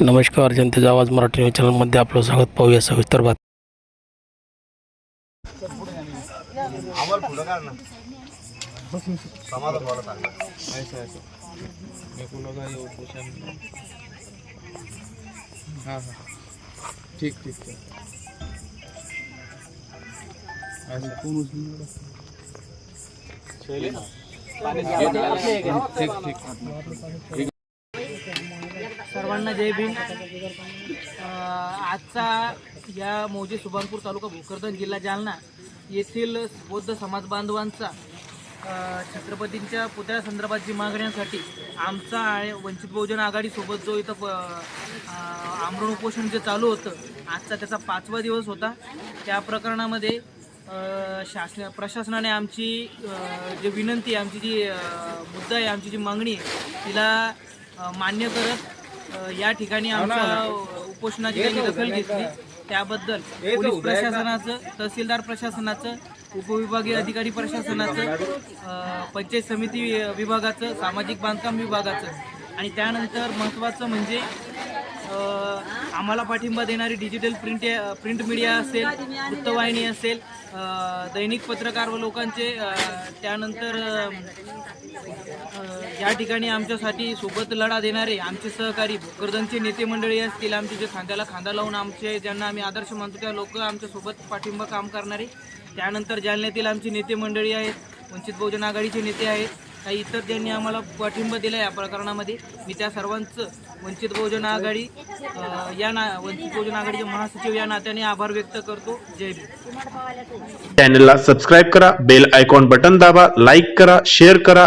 नमस्कार जनतेचा आवाज मराठी न्यूज चॅनलमध्ये आपलं स्वागत. पाहूया सविस्तर बात ठीक ठीक ठीक ठीक. सर्वांना जय भीम आजचा या मौजे सुभानपूर तालुका भोकरदन जिल्हा जालना येथील बौद्ध समाज बांधवांचा छत्रपतींच्या पुतळ्यासंदर्भात जी मागण्यांसाठी आमचा आणि वंचित बहुजन आघाडीसोबत जो इथं प- आमरण उपोषण जे चालू होतं आजचा त्याचा पाचवा दिवस होता. त्या प्रकरणामध्ये शासन प्रशासनाने आमची जे जी विनंती आहे, आमची जी मुद्दा आहे आमची जी मागणी आहे तिला मान्य करत या ठिकाणी आमच्या उपोषणाची त्यांनी दखल घेतली. त्याबद्दल पोलीस प्रशासनाचं तहसीलदार प्रशासनाचं उपविभागीय अधिकारी प्रशासनाचं पंचायत समिती विभागाचं सामाजिक बांधकाम विभागाचं. आणि त्यानंतर महत्त्वाचं म्हणजे आम्हाला पाठिंबा देणारी डिजिटल प्रिंट प्रिंट मीडिया असेल वृत्तवाहिनी असेल दैनिक पत्रकार व लोकांचे त्यानंतर या ठिकाणी आमच्यासाठी सोबत लढा देणारे आमचे सहकारी भोकरदनचे नेते मंडळी असतील आमचे जे खांद्याला खांदा लावून आमचे ज्यांना आम्ही आदर्श मानतो त्या लोक आमच्यासोबत पाठिंबा काम करणारे. त्यानंतर जालन्यातील आमची नेते मंडळी आहेत वंचित बहुजन आघाडीचे नेते आहेत काही इतर ज्यांनी आम्हाला पाठिंबा दिला या प्रकरणामध्ये मी त्या सर्वांचं वंचित बहुजन आघाडी या ना वंचित बहुजन आघाडीचे महासचिव या नात्याने आभार व्यक्त करतो. जय भीम. चॅनलला सबस्क्राईब करा बेल आयकॉन बटन दाबा लाईक करा शेअर करा.